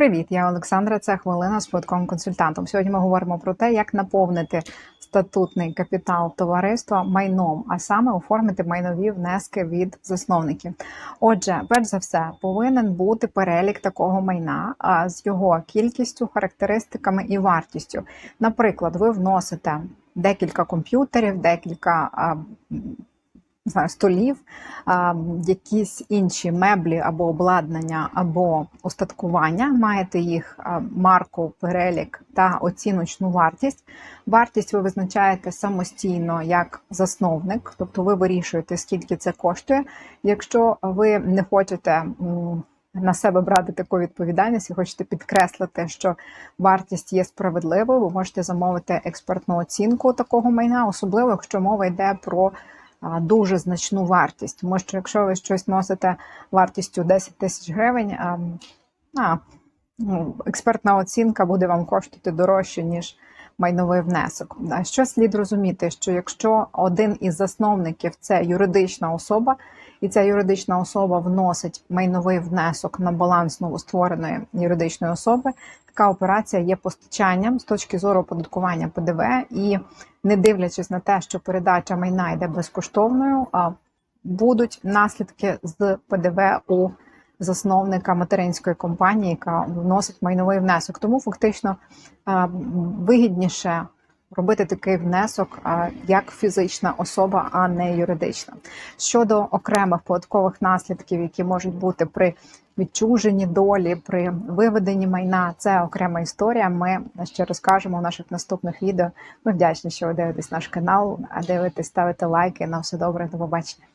Привіт, я Олександра. Це хвилина з податковим консультантом. Сьогодні ми говоримо про те, як наповнити статутний капітал товариства майном, а саме оформити майнові внески від засновників. Отже, перш за все, повинен бути перелік такого майна а, з його кількістю, характеристиками і вартістю. Наприклад, ви вносите декілька комп'ютерів, декілька. Не знаю, столів, а, якісь інші меблі або обладнання, або устаткування. Маєте їх марку, перелік та оціночну вартість. Вартість ви визначаєте самостійно як засновник, тобто ви вирішуєте, скільки це коштує. Якщо ви не хочете. На себе брати таку відповідальність і хочете підкреслити, що вартість є справедливою, ви можете замовити експертну оцінку такого майна, особливо якщо мова йде про дуже значну вартість. Тому що якщо ви щось носите вартістю 10 тисяч гривень, а, а, ну, експертна оцінка буде вам коштувати дорожче, ніж майновий внесок. Що слід розуміти, що якщо один із засновників це юридична особа, і ця юридична особа вносить майновий внесок на баланс новоствореної юридичної особи, така операція є постачанням з точки зору оподаткування ПДВ і не дивлячись на те, що передача майна йде безкоштовною, а будуть наслідки з ПДВ у засновника материнської компанії, яка вносить майновий внесок. Тому фактично вигідніше робити такий внесок як фізична особа, а не юридична. Щодо окремих податкових наслідків, які можуть бути при відчуженні долі, при виведенні майна, це окрема історія. Ми ще розкажемо в наших наступних відео. Ми вдячні, що ви дивитесь наш канал, а дивитесь, ставите лайки. На все добре, до побачення.